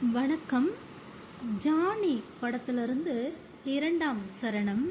வணக்கம். ஜானி படத்திலிருந்து இரண்டாம் சரணம்.